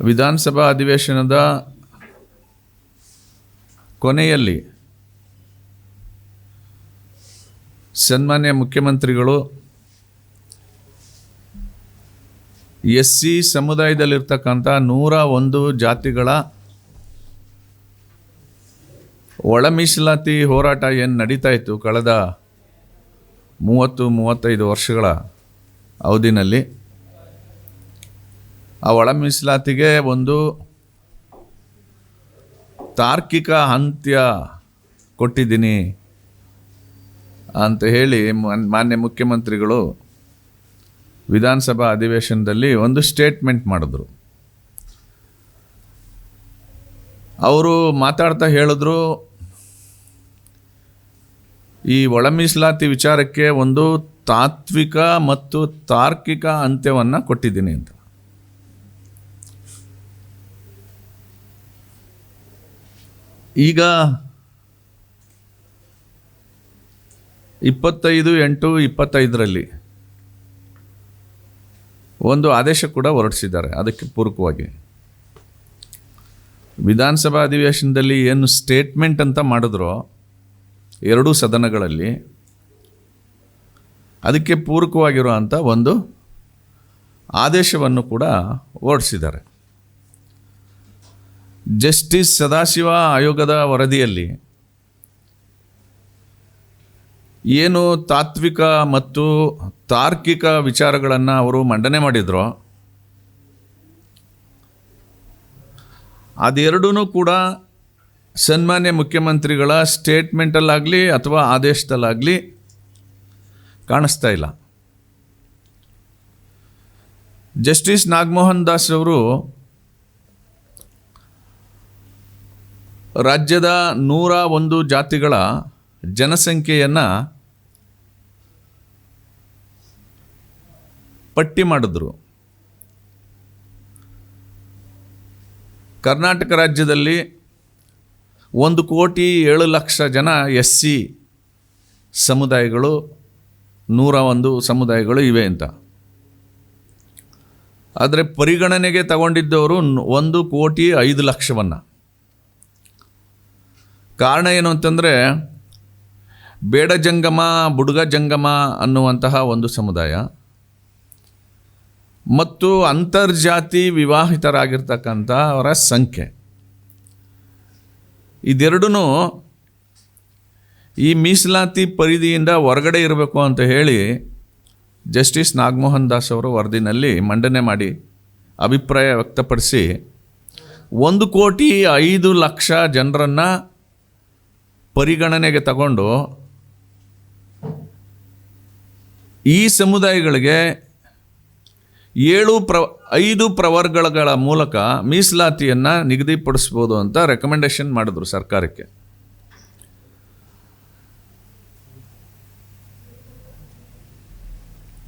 ವಿಧಾನಸಭಾ ಅಧಿವೇಶನದ ಕೊನೆಯಲ್ಲಿ ಸನ್ಮಾನ್ಯ ಮುಖ್ಯಮಂತ್ರಿಗಳು ಎಸ್ ಸಿ ಸಮುದಾಯದಲ್ಲಿರ್ತಕ್ಕಂಥ ನೂರ ಒಂದು ಜಾತಿಗಳ ಒಳ ಮೀಸಲಾತಿ ಹೋರಾಟ ಏನು ನಡೀತಾ ಇತ್ತು ಕಳೆದ ಮೂವತ್ತು, ಮೂವತ್ತೈದು ವರ್ಷಗಳ ಅವಧಿನಲ್ಲಿ. ಆ ಒಳ ಮೀಸಲಾತಿಗೆ ಒಂದು ತಾರ್ಕಿಕ ಅಂತ್ಯ ಕೊಟ್ಟಿದ್ದೀನಿ ಅಂತ ಹೇಳಿ ಮಾನ್- ಮಾನ್ಯ ಮುಖ್ಯಮಂತ್ರಿಗಳು ವಿಧಾನಸಭಾ ಅಧಿವೇಶನದಲ್ಲಿ ಒಂದು ಸ್ಟೇಟ್ಮೆಂಟ್ ಮಾಡಿದ್ರು. ಅವರು ಮಾತಾಡ್ತಾ ಹೇಳಿದ್ರು, ಈ ಒಳ ಮೀಸಲಾತಿ ವಿಚಾರಕ್ಕೆ ಒಂದು ತಾತ್ವಿಕ ಮತ್ತು ತಾರ್ಕಿಕ ಅಂತ್ಯವನ್ನು ಕೊಟ್ಟಿದ್ದೀನಿ ಅಂತ. ಈಗ ಇಪ್ಪತ್ತೈದು ಎಂಟು ಇಪ್ಪತ್ತೈದರಲ್ಲಿ ಒಂದು ಆದೇಶ ಕೂಡ ಹೊರಡಿಸಿದ್ದಾರೆ ಅದಕ್ಕೆ ಪೂರಕವಾಗಿ. ವಿಧಾನಸಭಾ ಅಧಿವೇಶನದಲ್ಲಿ ಏನು ಸ್ಟೇಟ್ಮೆಂಟ್ ಅಂತ ಮಾಡಿದ್ರೋ ಎರಡೂ ಸದನಗಳಲ್ಲಿ ಅದಕ್ಕೆ ಪೂರಕವಾಗಿರುವಂಥ ಒಂದು ಆದೇಶವನ್ನು ಕೂಡ ಹೊರಡಿಸಿದ್ದಾರೆ. ಜಸ್ಟಿಸ್ ಸದಾಶಿವ ಆಯೋಗದ ವರದಿಯಲ್ಲಿ ಏನು ತಾತ್ವಿಕ ಮತ್ತು ತಾರ್ಕಿಕ ವಿಚಾರಗಳನ್ನು ಅವರು ಮಂಡನೆ ಮಾಡಿದ್ರು ಅದೆರಡೂ ಕೂಡ ಸನ್ಮಾನ್ಯ ಮುಖ್ಯಮಂತ್ರಿಗಳ ಸ್ಟೇಟ್ಮೆಂಟಲ್ಲಾಗಲಿ ಅಥವಾ ಆದೇಶದಲ್ಲಾಗಲಿ ಕಾಣಿಸ್ತಾ ಇಲ್ಲ. ಜಸ್ಟಿಸ್ ನಾಗಮೋಹನ್ ದಾಸ್ ಅವರು ರಾಜ್ಯದ ನೂರ ಒಂದು ಜಾತಿಗಳ ಜನಸಂಖ್ಯೆಯನ್ನು ಪಟ್ಟಿ ಮಾಡಿದ್ರು. ಕರ್ನಾಟಕ ರಾಜ್ಯದಲ್ಲಿ ಒಂದು ಕೋಟಿ ಏಳು ಲಕ್ಷ ಜನ ಎಸ್ ಸಿ ಸಮುದಾಯಗಳು, ನೂರ ಒಂದು ಸಮುದಾಯಗಳು ಇವೆ ಅಂತ. ಆದರೆ ಪರಿಗಣನೆಗೆ ತಗೊಂಡಿದ್ದವರು ಒಂದು ಕೋಟಿ ಐದು ಲಕ್ಷವನ್ನು. ಕಾರಣ ಏನು ಅಂತಂದರೆ ಬೇಡ ಜಂಗಮ, ಬುಡುಗ ಜಂಗಮ ಅನ್ನುವಂತಹ ಒಂದು ಸಮುದಾಯ ಮತ್ತು ಅಂತರ್ಜಾತಿ ವಿವಾಹಿತರಾಗಿರ್ತಕ್ಕಂಥವರ ಸಂಖ್ಯೆ. ಇದೆರಡೂ ಈ ಮೀಸಲಾತಿ ಪರಿಧಿಯಿಂದ ಹೊರಗಡೆ ಇರಬೇಕು ಅಂತ ಹೇಳಿ ಜಸ್ಟಿಸ್ ನಾಗಮೋಹನ್ ದಾಸ್ ಅವರು ವರದಿನಲ್ಲಿ ಮಂಡನೆ ಮಾಡಿ ಅಭಿಪ್ರಾಯ ವ್ಯಕ್ತಪಡಿಸಿ ಒಂದು ಕೋಟಿ ಐದು ಲಕ್ಷ ಜನರನ್ನು ಪರಿಗಣನೆಗೆ ತಗೊಂಡು ಈ ಸಮುದಾಯಗಳಿಗೆ ಏಳು ಪ್ರ, ಐದು ಪ್ರವರ್ಗಗಳ ಮೂಲಕ ಮೀಸಲಾತಿಯನ್ನು ನಿಗದಿಪಡಿಸ್ಬೋದು ಅಂತ ರೆಕಮೆಂಡೇಶನ್ ಮಾಡಿದ್ರು ಸರ್ಕಾರಕ್ಕೆ.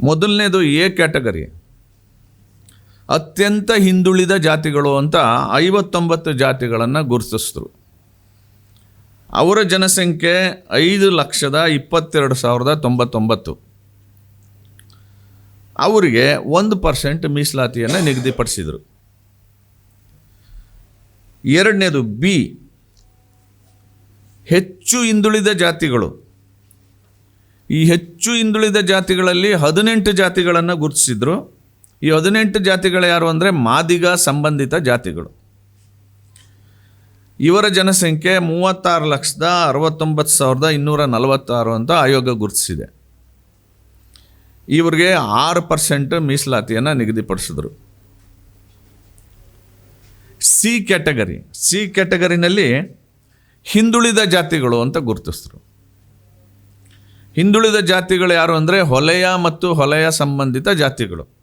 ಮೊದಲನೇದು ಎ ಕ್ಯಾಟಗರಿ. ಅತ್ಯಂತ ಹಿಂದುಳಿದ ಜಾತಿಗಳು ಅಂತ ಐವತ್ತೊಂಬತ್ತು ಜಾತಿಗಳನ್ನು ಗುರುತಿಸಿದ್ರು. ಅವರ ಜನಸಂಖ್ಯೆ ಐದು ಲಕ್ಷದ ಇಪ್ಪತ್ತೆರಡು ಸಾವಿರದ ತೊಂಬತ್ತೊಂಬತ್ತು. ಅವರಿಗೆ ಒಂದು ಪರ್ಸೆಂಟ್ ಮೀಸಲಾತಿಯನ್ನು ನಿಗದಿಪಡಿಸಿದರು. ಎರಡನೇದು ಬಿ, ಹೆಚ್ಚು ಹಿಂದುಳಿದ ಜಾತಿಗಳು. ಈ ಹೆಚ್ಚು ಹಿಂದುಳಿದ ಜಾತಿಗಳಲ್ಲಿ ಹದಿನೆಂಟು ಜಾತಿಗಳನ್ನು ಗುರುತಿಸಿದರು. ಈ ಹದಿನೆಂಟು ಜಾತಿಗಳು ಯಾರು ಅಂದರೆ ಮಾದಿಗ ಸಂಬಂಧಿತ ಜಾತಿಗಳು. ಇವರ ಜನಸಂಖ್ಯೆ ಮೂವತ್ತಾರು ಲಕ್ಷದ ಅರವತ್ತೊಂಬತ್ತು ಸಾವಿರದ ಇನ್ನೂರ ನಲವತ್ತಾರು ಅಂತ ಆಯೋಗ ಗುರುತಿಸಿದೆ. ಇವರಿಗೆ ಆರು ಪರ್ಸೆಂಟ್ ಮೀಸಲಾತಿಯನ್ನು ನಿಗದಿಪಡಿಸಿದ್ರು. ಸಿ ಕ್ಯಾಟಗರಿ, ಸಿ ಕ್ಯಾಟಗರಿನಲ್ಲಿ ಹಿಂದುಳಿದ ಜಾತಿಗಳು ಅಂತ ಗುರುತಿಸಿದ್ರು. ಹಿಂದುಳಿದ ಜಾತಿಗಳು ಯಾರು ಅಂದರೆ ಹೊಲೆಯ ಮತ್ತು ಹೊಲೆಯ ಸಂಬಂಧಿತ ಜಾತಿಗಳು.